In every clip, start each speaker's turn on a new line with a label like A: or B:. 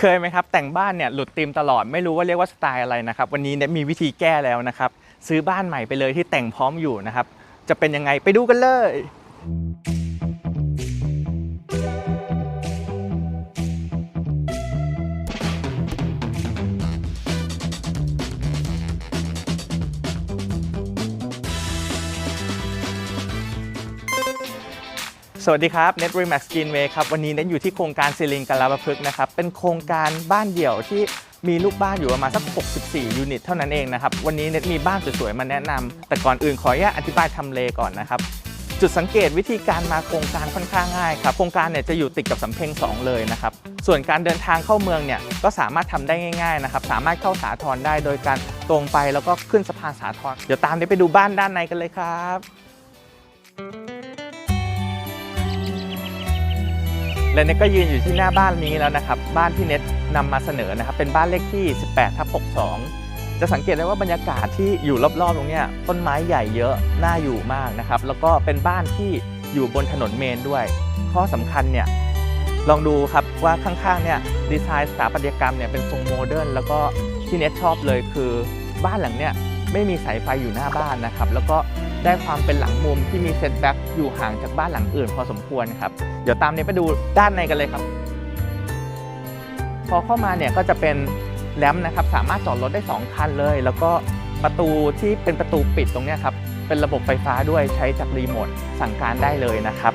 A: เคยไหมครับ แต่งบ้านเนี่ยหลุดธีมตลอดไม่รู้ว่าเรียกว่าสไตล์อะไรนะครับ วันนี้เนี่ยมีวิธีแก้แล้วนะครับ ซื้อบ้านใหม่ไปเลยที่แต่งพร้อมอยู่นะครับ จะเป็นยังไงไปดูกันเลย สวัสดีครับเน็ตรีแม็กซ์กินเวครับ วันนี้เน็ตอยู่ที่โครงการซิลิงกาลาบพฤกษ์นะครับ เป็นโครงการบ้านเดี่ยวที่มีลูกบ้านอยู่ประมาณสัก 64 ยูนิตเท่านั้นเองนะครับ วันนี้เน็ตมีบ้านสวยๆ มาแนะนำแต่ก่อนอื่นขออนุญาตอธิบายทำเลก่อนนะครับ จุดสังเกตวิธีการมาโครงการค่อนข้างง่ายครับ โครงการเนี่ยจะอยู่ติดกับสำเพ็ง 2 เลยนะครับ ส่วนการเดินทางเข้าเมืองเนี่ยก็สามารถทำได้ง่ายๆนะครับ สามารถเข้าสาทรได้โดยการตรงไปแล้วก็ขึ้นสะพานสาทรเดี๋ยวตามเน็ตไปดูบ้านด้านในกันเลยครับ และเน็ตก็ยืนอยู่ที่หน้าบ้านนี้แล้วนะครับ บ้านที่เน็ตนำมาเสนอนะครับ เป็นบ้านเลขที่ 18ทับ62 จะสังเกตได้ว่าบรรยากาศที่อยู่รอบๆตรงนี้ต้นไม้ใหญ่เยอะน่าอยู่มากนะครับ แล้วก็เป็นบ้านที่อยู่บนถนนเมนด้วย ข้อสำคัญเนี่ยลองดูครับว่าข้างๆเนี่ยดีไซน์สถาปัตยกรรมเนี่ยเป็นทรงโมเดิร์นแล้วก็ที่เน็ตชอบเลยคือบ้านหลังเนี่ยไม่มีสายไฟอยู่หน้าบ้านนะครับ แล้วก็ ได้ความเป็นหลังมุมที่มีเซตแบ็กอยู่ห่างจากบ้านหลังอื่นพอสมควรครับเดี๋ยวตามน็ตไปดูด้านในกันเลยครับ พอเข้ามาเนี่ยก็จะเป็นแรมนะครับสามารถจอดรถได้ 2 คันเลย แล้วก็ประตูที่เป็นประตูปิดตรงนี้ครับเป็นระบบไฟฟ้าด้วยใช้จากรีโมทสั่งการได้เลยนะครับ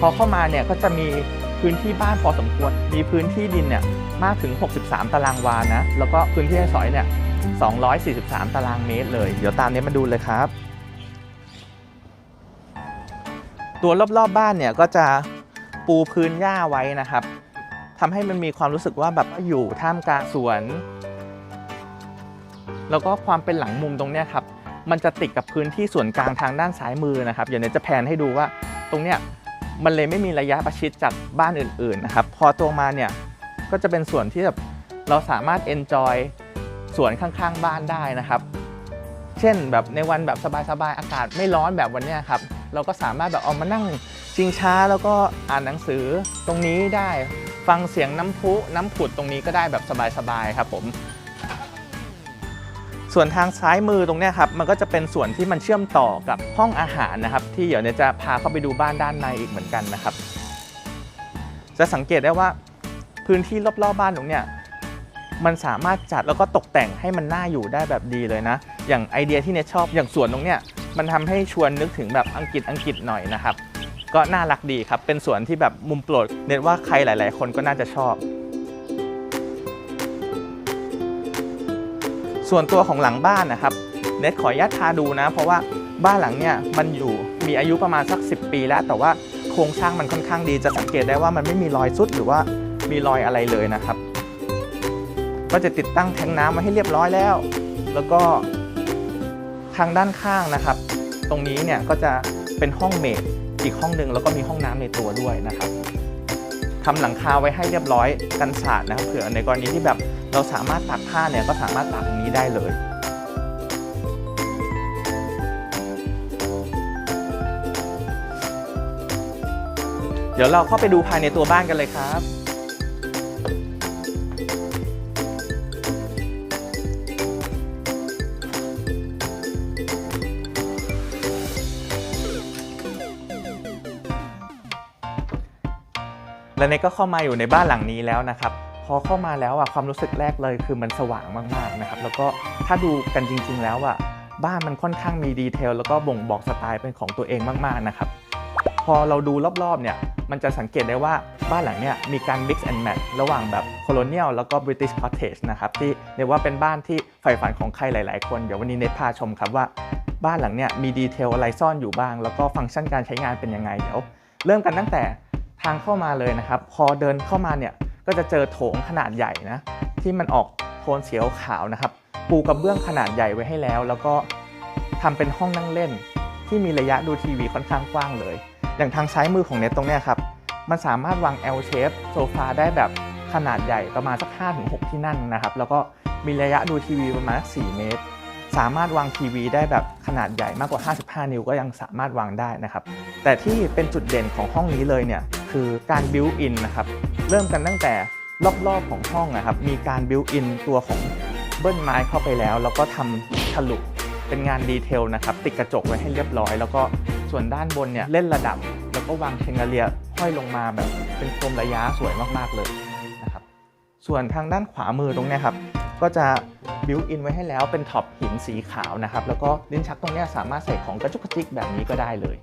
A: พอเข้ามาเนี่ยก็จะมีพื้นที่บ้านพอสมควร มีพื้นที่ดินเนี่ยมากถึง 63 ตารางวานะ แล้วก็พื้นที่ให้สอยเนี่ย243 ตารางเมตรเลย เดี๋ยวตามนี้มาดูเลยครับ ตัวรอบๆบบ้านเนี่ยก็จะปูพื้นหญ้าไว้นะครับทำให้มันมีความรู้สึกว่าแบบอยู่ท่ามกลางสวน แล้วก็ความเป็นหลังมุมตรงเนี้ยครับมันจะติดกับพื้นที่ส่วนกลางทางด้านซ้ายมือนะครับ เดี๋ยวเนยจะแผนให้ดูว่าตรงเนี้ยมันเลยไม่มีระยะประชิดจากบ้านอื่นๆนะครับ พอตัวมาเนี่ยก็จะเป็นส่วนที่แบบเราสามารถ enjoy สวนข้างๆ บ้านได้นะครับ เช่นแบบในวันแบบสบายๆ อากาศไม่ร้อนแบบวันเนี้ยครับ เราก็สามารถแบบเอามานั่งชิงช้าแล้วก็อ่านหนังสือตรงนี้ได้ ฟังเสียงน้ำพุน้ำผุดตรงนี้ก็ได้แบบสบายๆครับผมส่วนทางซ้ายมือตรงเนี้ยครับมันก็จะเป็นส่วนที่มันเชื่อมต่อกับห้องอาหารนะครับ ที่เดี๋ยวเนี่ยจะพาเข้าไปดูบ้านด้านในอีกเหมือนกันนะครับ จะสังเกตได้ว่าพื้นที่รอบๆบ้านตรงเนี้ยมันสามารถจัดแล้วก็ตกแต่งให้มันน่าอยู่ได้แบบดีเลยนะ อย่างไอเดียที่เนทชอบอย่างสวนตรงเนี้ย มันทำให้ชวนนึกถึงแบบอังกฤษอังกฤษหน่อยนะครับ ก็น่ารักดีครับ เป็นสวนที่แบบมุมโปรดเน็ตว่าใครหลาย ๆ คนก็น่าจะชอบ ส่วนตัวของหลังบ้านนะครับ เน็ตขออนุญาตพาดูนะ เพราะว่าบ้านหลังเนี่ยมันอยู่มีอายุประมาณสัก 10 ปีแล้ว แต่ว่าโครงสร้างมันค่อนข้างดีจะสังเกตได้ว่ามันไม่มีรอยซุดหรือว่ามีรอยอะไรเลยนะครับ ก็จะติดตั้งแทงน้ำมาให้เรียบร้อยแล้ว แล้วก็ ทางด้านข้างนะครับ ตรงนี้เนี่ยก็จะเป็นห้องเมดอีกห้องหนึ่งแล้วก็มีห้องน้ำในตัวด้วยนะครับทำหลังคาไว้ให้เรียบร้อยกันสาดนะครับเผื่อในกรณีที่แบบเราสามารถตากผ้าเนี่ยก็สามารถตากตรงนี้ได้เลยเดี๋ยวเราเข้าไปดูภายในตัวบ้านกันเลยครับ และเนก็เข้ามาอยู่ในบ้านหลังนี้แล้วนะครับ พอเข้ามาแล้วอะความรู้สึกแรกเลยคือมันสว่างมากๆนะครับ แล้วก็ถ้าดูกันจริง ๆ แล้วอะบ้านมันค่อนข้างมีดีเทลแล้วก็บ่งบอกสไตล์เป็นของตัวเองมากๆนะครับ พอเราดูรอบๆเนี่ยมันจะสังเกตได้ว่าบ้านหลังเนี่ยมีการ mix and match ระหว่างแบบ colonial แล้วก็ British cottage นะครับ ที่เรียกว่าเป็นบ้านที่ใฝ่ฝันของใครหลาย ๆ คน เดี๋ยววันนี้เนทพาชมครับว่าบ้านหลังเนี่ยมีดีเทลอะไรซ่อนอยู่บ้าง แล้วก็ฟังก์ชันการใช้งานเป็นยังไงเดี๋ยว เริ่มกันตั้งแต่ ทางเข้ามาเลยนะครับ พอเดินเข้ามาเนี่ยก็จะเจอโถงขนาดใหญ่นะที่มันออกโทนเสียวขาวนะครับ ปูกระเบื้องขนาดใหญ่ไว้ให้แล้ว แล้วก็ทำเป็นห้องนั่งเล่น ที่มีระยะดูทีวีค่อนข้างกว้างเลย อย่างทางซ้ายมือของเน็ตตรงเนี้ยครับมันสามารถวาง L shape โซฟาได้แบบขนาดใหญ่ประมาณสัก 5-6 ที่นั่งนะครับ แล้วก็มีระยะดูทีวีประมาณ 4 เมตร สามารถวางทีวีได้แบบขนาดใหญ่มากกว่า 55 นิ้วก็ยังสามารถวางได้นะครับ แต่ที่เป็นจุดเด่นของห้องนี้เลยเนี่ย คือการบิวอินนะครับ เริ่มกันตั้งแต่รอบๆของห้องนะครับ มีการบิวอินตัวของเบิ้ลไม้เข้าไปแล้ว แล้วก็ทำฉลุเป็นงานดีเทลนะครับ ติดกระจกไว้ให้เรียบร้อย แล้วก็ส่วนด้านบนเนี่ยเล่นระดับ แล้วก็วางเชงเลียห้อยลงมาแบบเป็นโคมระยะสวยมากๆเลยนะครับ ส่วนทางด้านขวามือตรงนี้ครับก็จะบิวอินไว้ให้แล้วเป็นท็อปหินสีขาวนะครับ แล้วก็ลิ้นชักตรงนี้สามารถใส่ของกระจุกกระจิกแบบนี้ก็ได้เลย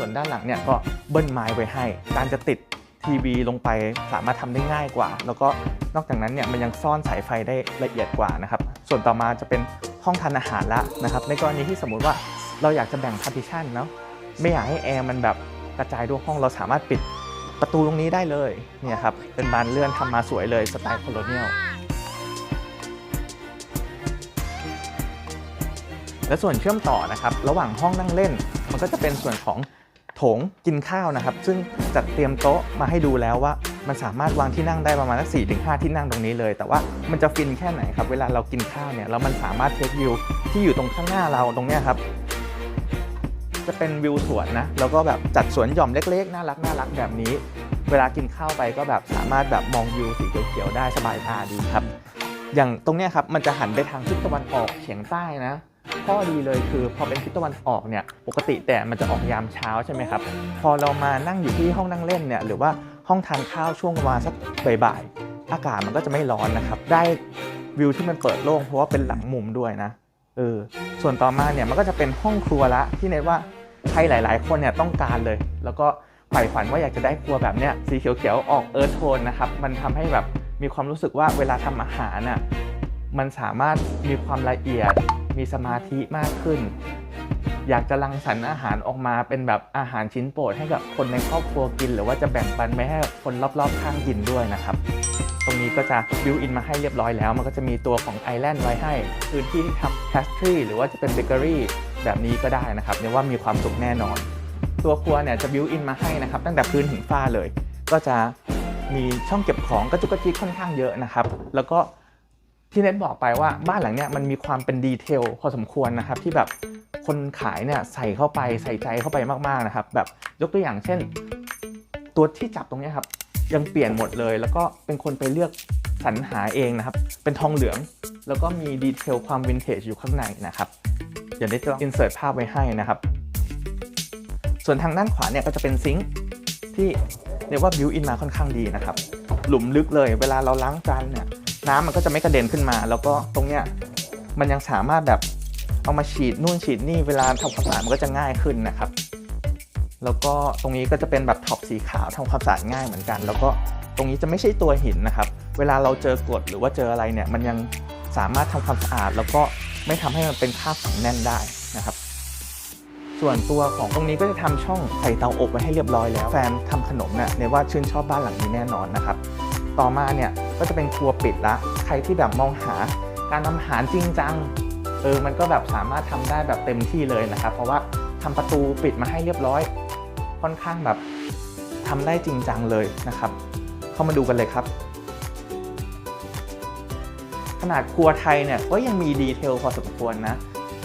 A: ส่วนด้านหลังเนี่ยก็เบิ้ลไม้ไว้ให้ การจะติดทีวีลงไปสามารถทำได้ง่ายกว่า แล้วก็นอกจากนั้นเนี่ยมันยังซ่อนสายไฟได้ละเอียดกว่านะครับส่วนต่อมาจะเป็นห้องทานอาหารละนะครับในกรณีที่สมมุติว่าเราอยากจะแบ่งพาร์ติชันเนาะไม่อยากให้แอร์มันแบบกระจายทั่วห้องเราสามารถปิดประตูตรงนี้ได้เลยเนี่ยครับเป็นบานเลื่อนทำมาสวยเลยสไตล์โคโลเนียลและส่วนเชื่อมต่อนะครับ ระหว่างห้องนั่งเล่น มันก็จะเป็นส่วนของ ถงกินข้าวนะครับ ซึ่งจัดเตรียมโต๊ะมาให้ดูแล้วว่า มันสามารถวางที่นั่งได้ประมาณสักสี่ถึงห้าที่นั่งตรงนี้เลย แต่ว่ามันจะฟินแค่ไหนครับ เวลาเรากินข้าวเนี่ยแล้วมันสามารถเทควิวที่อยู่ตรงข้างหน้าเราตรงเนี้ยครับจะเป็นวิวสวนนะ แล้วก็แบบจัดสวนหย่อมเล็กๆ น่ารักน่ารักแบบนี้ เวลากินข้าวไปก็แบบสามารถแบบมองวิวสีเขียวๆได้สบายตาดีครับ อย่างตรงเนี้ยครับมันจะหันไปทางทิศตะวันออกเฉียงใต้นะ ข้อดีเลยคือพอเป็นทิศตะวันออกเนี่ยปกติแดดมันจะออกยามเช้าใช่ไหมครับพอเรามานั่งอยู่ที่ห้องนั่งเล่นเนี่ยหรือว่าห้องทานข้าวช่วงประมาณสักบ่ายๆอากาศมันก็จะไม่ร้อนนะครับ ได้วิวที่มันเปิดโล่งเพราะว่าเป็นหลังมุมด้วยนะเออส่วนต่อมาเนี่ยมันก็จะเป็นห้องครัวละที่เน็ตว่าใครหลาย ๆ คนเนี่ยต้องการเลย แล้วก็ใฝ่ฝันว่าอยากจะได้ครัวแบบเนี้ยสีเขียวๆออกเอิร์ธโทนนะครับมันทำให้แบบมีความรู้สึกว่าเวลาทำอาหารน่ะมันสามารถมีความละเอียด มีสมาธิมากขึ้น อยากจะรังสรรค์อาหารออกมาเป็นแบบอาหารชิ้นโปรดให้กับคนในครอบครัวกิน หรือว่าจะแบ่งปันไปให้คนรอบๆข้างกินด้วยนะครับตรงนี้ก็จะบิวอินมาให้เรียบร้อยแล้ว มันก็จะมีตัวของไอแลนด์ไว้ให้ พื้นที่ที่ทำแพสทรีหรือว่าจะเป็นเบเกอรี่แบบนี้ก็ได้นะครับเรียว่ามีความสุขแน่นอน ตัวครัวเนี่ยจะบิวอินมาให้นะครับตั้งแต่พื้นถึงฝ้าเลย ก็จะมีช่องเก็บของกระจุกกระจิกค่อนข้างเยอะนะครับ แล้วก็ ที่เน็ตบอกไปว่าบ้านหลังเนี้ยมันมีความเป็นดีเทลพอสมควรนะครับ ที่แบบคนขายเนี่ยใส่เข้าไปใส่ใจเข้าไปมากๆนะครับ แบบยกตัวอย่างเช่น ตัวที่จับตรงนี้ครับ ยังเปลี่ยนหมดเลย แล้วก็เป็นคนไปเลือกสรรหาเองนะครับ เป็นทองเหลือง แล้วก็มีดีเทลความวินเทจอยู่ข้างในนะครับเดี๋ยวได้จะอินเสิร์ตภาพไว้ให้นะครับ ส่วนทางด้านขวาเนี่ยก็จะเป็นซิงค์ที่เรียกว่าบิวอินมาค่อนข้างดีนะครับ หลุมลึกเลย เวลาเราล้างจานเนี่ย น้ำมันก็จะไม่กระเด็นขึ้นมา แล้วก็ตรงเนี้ยมันยังสามารถแบบเอามาฉีดนู่นฉีดนี่เวลาทำความสะอาดมันก็จะง่ายขึ้นนะครับ แล้วก็ตรงนี้ก็จะเป็นแบบท็อปสีขาวทำความสะอาดง่ายเหมือนกัน แล้วก็ตรงนี้จะไม่ใช่ตัวหินนะครับ เวลาเราเจอกรดหรือว่าเจออะไรเนี่ย มันยังสามารถทำความสะอาด แล้วก็ไม่ทำให้มันเป็นคราบฝังแน่นได้นะครับ ส่วนตัวของตรงนี้ก็จะทำช่องใส่เตาอบไว้ให้เรียบร้อยแล้ว แฟนทำขนมเนี่ยเนยว่าชื่นชอบบ้านหลังนี้แน่นอนนะครับ ต่อมาเนี่ยก็จะเป็นครัวปิดละใครที่แบบมองหาการทำอาหารจริงจังเออมันก็แบบสามารถทำได้แบบเต็มที่เลยนะครับ เพราะว่าทำประตูปิดมาให้เรียบร้อย ค่อนข้างแบบทำได้จริงจังเลยนะครับ เข้ามาดูกันเลยครับ ขนาดครัวไทยเนี่ยก็ยังมีดีเทลพอสมควรนะ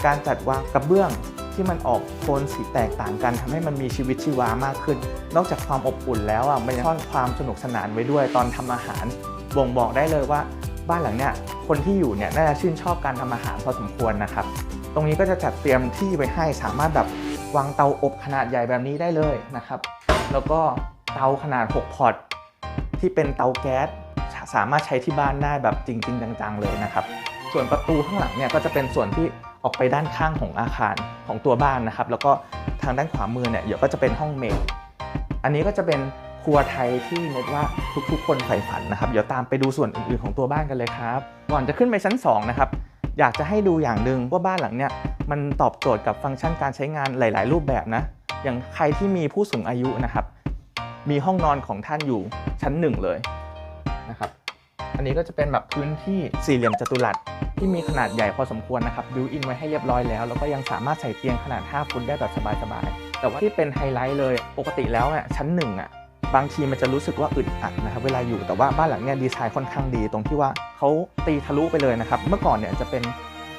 A: การจัดวางกระเบื้อง ที่มันออกโทนสีแตกต่างกันทำให้มันมีชีวิตชีวามากขึ้น นอกจากความอบอุ่นแล้วอะมันยังซ่อนความสนุกสนานไว้ด้วยตอนทำอาหาร บ่งบอกได้เลยว่าบ้านหลังเนี้ยคนที่อยู่เนี่ยน่าจะชื่นชอบการทำอาหารพอสมควรนะครับ ตรงนี้ก็จะจัดเตรียมที่ไว้ให้สามารถแบบวางเตาอบขนาดใหญ่แบบนี้ได้เลยนะครับ แล้วก็เตาขนาด 6 พอร์ตที่เป็นเตาแก๊สสามารถใช้ที่บ้านได้แบบจริง ๆ จังๆเลยนะครับ ส่วนประตูข้างหลังเนี่ยก็จะเป็นส่วนที่ ออกไปด้านข้างของอาคารของตัวบ้านนะครับ แล้วก็ทางด้านขวามือเนี่ยเดี๋ยวก็จะเป็นห้องเมดอันนี้ก็จะเป็นครัวไทยที่เน็ตว่าทุกๆ คนใฝ่ฝันนะครับ เดี๋ยวตามไปดูส่วนอื่นๆของตัวบ้านกันเลยครับ ก่อนจะขึ้นไปชั้นสองนะครับอยากจะให้ดูอย่างหนึ่งว่าบ้านหลังเนี่ยมันตอบโจทย์กับฟังก์ชันการใช้งานหลาย ๆ รูปแบบนะ อย่างใครที่มีผู้สูงอายุนะครับ มีห้องนอนของท่านอยู่ชั้นหนึ่งเลยนะครับ อันนี้ก็จะเป็นแบบพื้นที่สี่เหลี่ยมจัตุรัส ที่มีขนาดใหญ่พอสมควรนะครับบิวอินไว้ให้เรียบร้อยแล้ว แล้วก็ยังสามารถใส่เตียงขนาด 5 ฟุตได้แบบสบายๆ แต่ว่าที่เป็นไฮไลท์เลย ปกติแล้วอะชั้นหนึ่งอะบางทีมันจะรู้สึกว่าอึดอัดนะครับเวลาอยู่แต่ว่าบ้านหลังเนี้ยดีไซน์ค่อนข้างดี ตรงที่ว่าเขาตีทะลุไปเลยนะครับเมื่อก่อนเนี่ยจะเป็น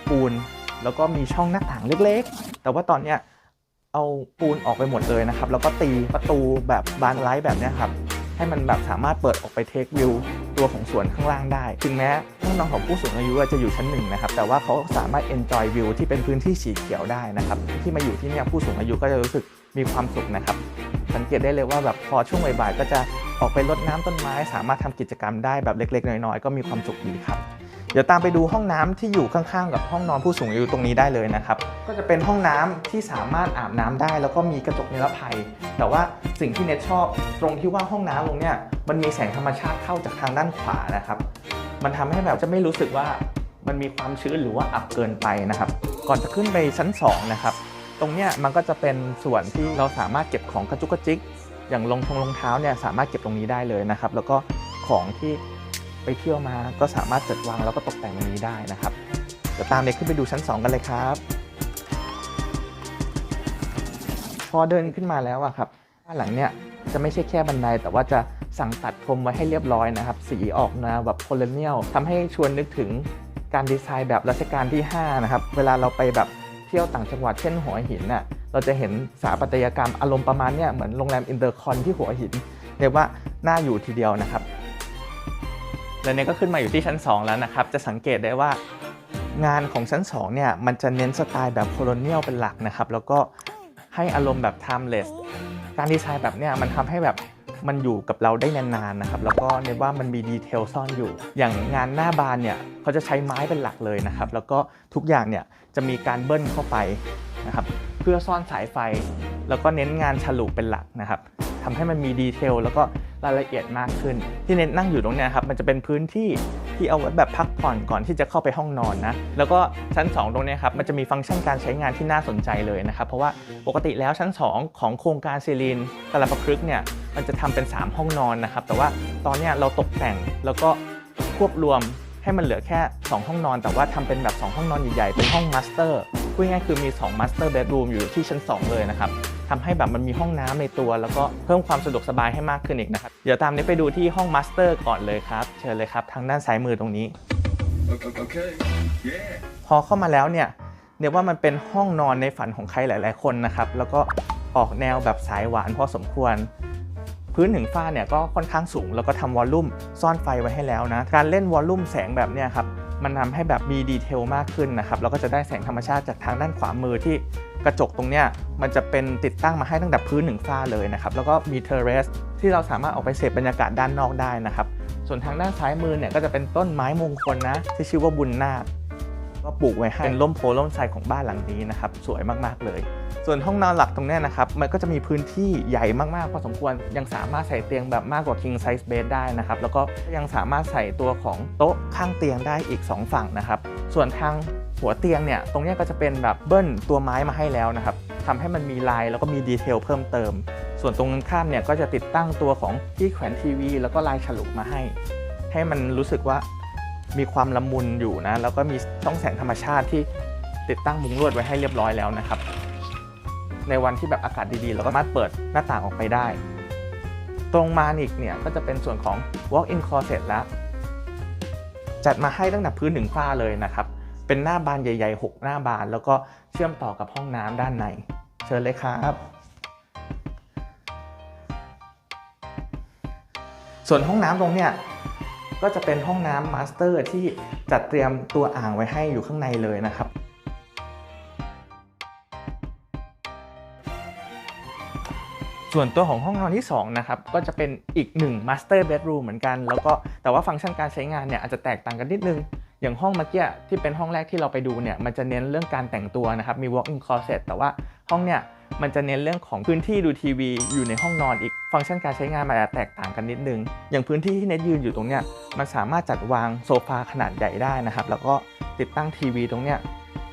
A: ปูนแล้วก็มีช่องหน้าต่างเล็กๆ แต่ว่าตอนเนี้ยเอาปูนออกไปหมดเลยนะครับแล้วก็ตีประตูแบบบานไลท์แบบนี้ครับให้มันแบบสามารถเปิดออกไปเทควิว ตัวของสวนข้างล่างได้ ถึงแม้ห้องนอนของผู้สูงอายุจะอยู่ชั้นหนึ่งนะครับ แต่ว่าเขาสามารถ enjoy view ที่เป็นพื้นที่สีเขียวได้นะครับ ที่มาอยู่ที่นี่ผู้สูงอายุก็จะรู้สึกมีความสุขนะครับ สังเกตได้เลยว่าแบบพอช่วงบ่ายๆก็จะออกไปรดน้ำต้นไม้ สามารถทำกิจกรรมได้แบบเล็ก ๆ น้อยๆก็มีความสุขดีครับ ดี๋ยวตามไปดูห้องน้ำที่อยู่ข้างๆ กับห้องนอนผู้สูงอายุตรงนี้ได้เลยนะครับ ก็จะเป็นห้องน้ำที่สามารถอาบน้ำได้ แล้วก็มีกระจกนิรภัย แต่ว่าสิ่งที่เน็ตชอบตรงที่ว่าห้องน้ำตรงเนี้ยมันมีแสงธรรมชาติเข้าจากทางด้านขวานะครับ มันทำให้แบบจะไม่รู้สึกว่ามันมีความชื้นหรือว่าอับเกินไปนะครับ ก่อนจะขึ้นไปชั้น2นะครับ ตรงเนี้ยมันก็จะเป็นส่วนที่เราสามารถเก็บของกระจุกกระจิก อย่างรองทงรองเท้าเนี่ยสามารถเก็บตรงนี้ได้เลยนะครับ แล้วก็ของที่ ไปเที่ยวมาก็สามารถจัดวางแล้วก็ตกแต่งตรงนี้ได้นะครับเดี๋ยวตามเด็กขึ้นไปดูชั้น 2 กันเลยครับ พอเดินขึ้นมาแล้วอะครับบ้านหลังเนี่ยจะไม่ใช่แค่บันได แต่ว่าจะสั่งตัดพรมไว้ให้เรียบร้อยนะครับ สีออกนวแบบโคลเนียลทำให้ชวนนึกถึงการดีไซน์แบบรัชกาลที่ 5 นะครับ เวลาเราไปแบบเที่ยวต่างจังหวัดเช่นหัวหินน่ะเราจะเห็นสถาปัตยกรรมอารมณ์ประมาณเนี่ยเหมือนโรงแรมอินเตอร์คอนที่หัวหิน เรียกว่าน่าอยู่ทีเดียวนะครับ และเนี่ยก็ขึ้นมาอยู่ที่ชั้น 2 แล้วนะครับ จะสังเกตได้ว่างานของชั้น 2 เนี่ย มันจะเน้นสไตล์แบบโคโลเนียลเป็นหลักนะครับ แล้วก็ให้อารมณ์แบบ timeless การดีไซน์แบบเนี้ยมันทำให้แบบมันอยู่กับเราได้นานๆนะครับ แล้วก็เนยว่ามันมีดีเทลซ่อนอยู่ อย่างงานหน้าบานเนี่ยเขาจะใช้ไม้เป็นหลักเลยนะครับ แล้วก็ทุกอย่างเนี่ยจะมีการเบิ้ลเข้าไปนะครับ เพื่อซ่อนสายไฟ แล้วก็เน้นงานฉลุเป็นหลักนะครับ ทำให้มันมีดีเทลแล้วก็รายละเอียดมากขึ้น ที่เน้นนั่งอยู่ตรงเนี้ยครับมันจะเป็นพื้นที่ที่เอาไว้แบบพักผ่อนก่อนที่จะเข้าไปห้องนอนนะแล้วก็ชั้น 2 ตรงเนี้ยครับมันจะมีฟังก์ชันการใช้งานที่น่าสนใจเลยนะครับเพราะว่าปกติแล้วชั้น 2 ของโครงการซีรีนกาลาปะครึกเนี่ยมันจะทำเป็น 3 ห้องนอนนะครับแต่ว่าตอนเนี้ยเราตกแต่งแล้วก็ควบรวมให้มันเหลือแค่ 2 ห้องนอน แต่ว่าทำเป็นแบบ 2 ห้องนอนใหญ่ๆเป็นห้องมาสเตอร์ พูดง่ายๆคือมี 2 Master Bedroom อยู่ที่ชั้น 2 เลยนะครับทำให้แบบมันมีห้องน้ำในตัว แล้วก็เพิ่มความสะดวกสบายให้มากขึ้นอีกนะครับ เดี๋ยวตามนี้ไปดูที่ห้อง Master ก่อนเลยครับ เชิญเลยครับ ทางด้านซ้ายมือตรงนี้
B: Okay. Yeah.
A: พอเข้ามาแล้วเนี่ยเรียกว่ามันเป็นห้องนอนในฝันของใครหลาย ๆ คนนะครับ แล้วก็ออกแนวแบบสายหวานพอสมควร พื้นถึงฝ้าเนี่ยก็ค่อนข้างสูง แล้วก็ทำวอลลุ่มซ่อนไฟไว้ให้แล้วนะ การเล่นวอลลุ่มแสงแบบเนี้ยครับ มันทำให้แบบมีดีเทลมากขึ้นนะครับแล้วก็จะได้แสงธรรมชาติจากทางด้านขวามือที่กระจกตรงเนี้ยมันจะเป็นติดตั้งมาให้ตั้งแต่พื้นถึงฝ้าเลยนะครับแล้วก็มีเทเรสที่เราสามารถออกไปเสพบรรยากาศด้านนอกได้นะครับส่วนทางด้านซ้ายมือเนี่ยก็จะเป็นต้นไม้มงคลนะที่ชื่อว่าบุญนาค ก็ปลูกไว้ให้เป็นร่มโพล่มไทรของบ้านหลังนี้นะครับสวยมากๆเลย ส่วนห้องนอนหลักตรงเนี้ยนะครับมันก็จะมีพื้นที่ใหญ่มากๆพอสมควร ยังสามารถใส่เตียงแบบมากกว่า king size bed ได้นะครับแล้วก็ยังสามารถใส่ตัวของโต๊ะข้างเตียงได้อีก 2 ฝั่งนะครับส่วนทางหัวเตียงเนี่ยตรงเนี้ยก็จะเป็นแบบเบิ้ลตัวไม้มาให้แล้วนะครับทำให้มันมีลายแล้วก็มีดีเทลเพิ่มเติม ส่วนตรงข้ามเนี่ยก็จะติดตั้งตัวของที่แขวนทีวี แล้วก็ลายฉลุมาให้ ให้มันรู้สึกว่า มีความละมุนอยู่นะ แล้วก็มีช่องแสงธรรมชาติที่ติดตั้งมุงลวดไว้ให้เรียบร้อยแล้วนะครับ ในวันที่แบบอากาศดีๆ เราก็สามารถเปิดหน้าต่างออกไปได้ ตรงมาอีกเนี่ยก็จะเป็นส่วนของ walk-in closet แล้ว จัดมาให้ตั้งแต่พื้นถึงฝ้าเลยนะครับ เป็นหน้าบานใหญ่ ๆ 6 หน้าบาน แล้วก็เชื่อมต่อกับห้องน้ำด้านใน เชิญเลยครับ ส่วนห้องน้ำตรงเนี้ย ก็จะเป็นห้องน้ำมาสเตอร์ที่จัดเตรียมตัวอ่างไว้ให้อยู่ข้างในเลยนะครับส่วนตัวของห้องนอนที่2นะครับก็จะเป็นอีกหนึ่ง Master Bedroom เหมือนกัน แล้วก็แต่ว่าฟังก์ชันการใช้งานเนี่ยอาจจะแตกต่างกันนิดนึง อย่างห้องเมื่อกี้ที่เป็นห้องแรกที่เราไปดูเนี่ยมันจะเน้นเรื่องการแต่งตัวนะครับมี walk-in closet แต่ว่าห้องเนี่ย มันจะเน้นเรื่องของพื้นที่ดูทีวีอยู่ในห้องนอนอีก ฟังก์ชันการใช้งานมันอาจจะแตกต่างกันนิดนึง อย่างพื้นที่ที่เน็ตยืนอยู่ตรงเนี้ยมันสามารถจัดวางโซฟาขนาดใหญ่ได้นะครับ แล้วก็ติดตั้งทีวีตรงเนี้ย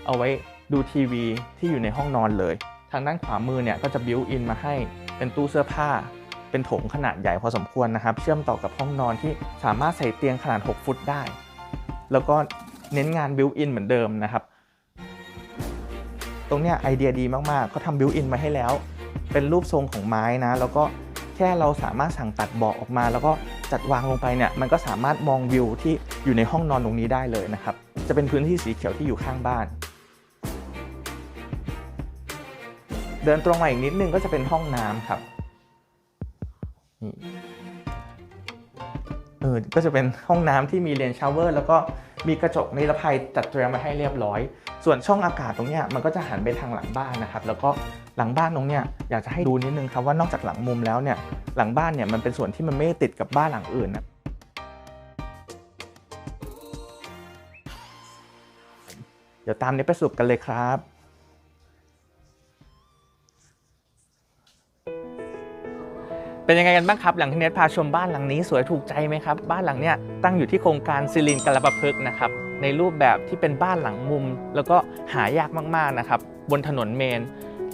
A: เอาไว้ดูทีวีที่อยู่ในห้องนอนเลย ทางด้านขวามือเนี่ยก็จะบิวอินมาให้เป็นตู้เสื้อผ้า เป็นโถงขนาดใหญ่พอสมควรนะครับ เชื่อมต่อกับห้องนอนที่สามารถใส่เตียงขนาด 6 ฟุตได้ แล้วก็เน้นงานบิวอินเหมือนเดิมนะครับ รงเนี้ยไอเดียดีมากๆเขาทำบิวอินมาให้แล้ว เป็นรูปทรงของไม้นะ แล้วก็แค่เราสามารถสั่งตัดเบาะออกมา แล้วก็จัดวางลงไปเนี่ยมันก็สามารถมองวิวที่อยู่ในห้องนอนตรงนี้ได้เลยนะครับ จะเป็นพื้นที่สีเขียวที่อยู่ข้างบ้าน เดินตรงมาอีกนิดนึงก็จะเป็นห้องน้ำครับเออก็จะเป็นห้องน้ำที่มีเลนชาวเวอร์ แล้วก็ มีกระจกนิรภัยจัดเตรียมมาให้เรียบร้อย ส่วนช่องอากาศตรงนี้มันก็จะหันไปทางหลังบ้านนะครับ แล้วก็หลังบ้านตรงเนี้ยอยากจะให้ดูนิดนึงครับว่านอกจากหลังมุมแล้วเนี่ยหลังบ้านเนี่ยมันเป็นส่วนที่มันไม่ติดกับบ้านหลังอื่นนะเดี๋ยวตามนี้ไปสรุปกันเลยครับ เป็นยังไงกันบ้างครับ หลังที่เน็ตพาชมบ้านหลังนี้สวยถูกใจไหมครับ บ้านหลังเนี้ยตั้งอยู่ที่โครงการซิลินกระบะพึกษ์นะครับ ในรูปแบบที่เป็นบ้านหลังมุม แล้วก็หายากมากๆนะครับ บนถนนเมน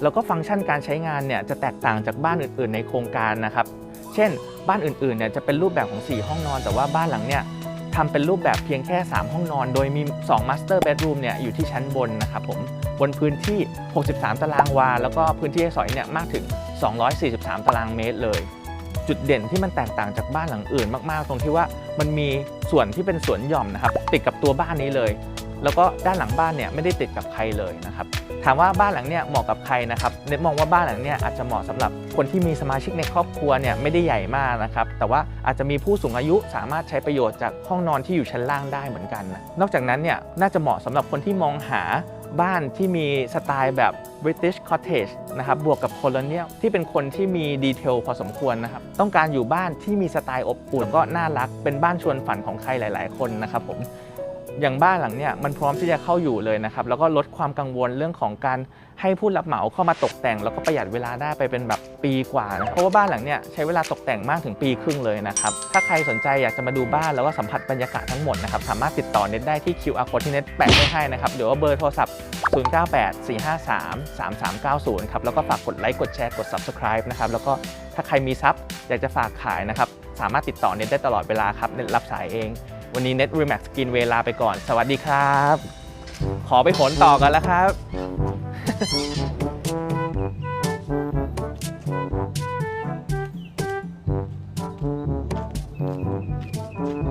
A: แล้วก็ฟังก์ชันการใช้งานเนี่ยจะแตกต่างจากบ้านอื่น ๆ ในโครงการนะครับ เช่น บ้านอื่นๆเนี่ยจะเป็นรูปแบบของ 4 ห้องนอน แต่ว่าบ้านหลังเนี่ยทำเป็นรูปแบบเพียงแค่ 3 ห้องนอน โดยมี2 Master Bedroom เนี่ยอยู่ที่ชั้นบนนะครับผมบนพื้นที่ 63 ตารางวา แล้วก็พื้นที่ให้สอยเนี่ยมากถึง 243 ตารางเมตรเลย จุดเด่นที่มันแตกต่างจากบ้านหลังอื่นมากๆ ตรงที่ว่ามันมีส่วนที่เป็นสวนหย่อมนะครับ ติดกับตัวบ้านนี้เลย แล้วก็ด้านหลังบ้านเนี่ยไม่ได้ติดกับใครเลยนะครับถามว่าบ้านหลังเนี่ยเหมาะกับใครนะครับเน็ตมองว่าบ้านหลังเนี่ยอาจจะเหมาะสำหรับคนที่มีสมาชิกในครอบครัวเนี่ยไม่ได้ใหญ่มากนะครับแต่ว่าอาจจะมีผู้สูงอายุสามารถใช้ประโยชน์จากห้องนอนที่อยู่ชั้นล่างได้เหมือนกันนะนอกจากนั้นเนี่ยน่าจะเหมาะสำหรับคนที่มองหา บ้านที่มีสไตล์แบบ British Cottage นะครับบวกกับ Colonial ที่เป็นคนที่มีดีเทลพอสมควรนะครับต้องการอยู่บ้านที่มีสไตล์อบอุ่นก็น่ารัก เป็นบ้านชวนฝันของใครหลาย ๆ คนนะครับผมอย่างบ้านหลังเนี้ยมันพร้อมที่จะเข้าอยู่เลยนะครับแล้วก็ลดความกังวลเรื่องของการ ให้ผู้รับเหมาเข้ามาตกแต่ง แล้วก็ประหยัดเวลาได้ไปเป็นแบบปีกว่านะเพราะว่าบ้านหลังเนี่ยใช้เวลาตกแต่งมากถึงปีครึ่งเลยนะครับ ถ้าใครสนใจอยากจะมาดูบ้านแล้วก็สัมผัสบรรยากาศทั้งหมดนะครับ สามารถติดต่อเน็ตได้ที่ QR code ที่เน็ตแปะไว้ให้นะครับหรือว่าเบอร์โทรศัพท์ 0984533390 ครับแล้วก็ฝากกดไลค์กดแชร์กด Subscribe นะครับแล้วก็ถ้าใครมีทรัพย์อยากจะฝากขายนะครับสามารถติดต่อเน็ตได้ตลอดเวลาครับเน็ตรับสายเอง วันนี้เน็ต Remax กินเวลาไปก่อน สวัสดีครับ ขอไปผลต่อกันแล้วครับ Thank you.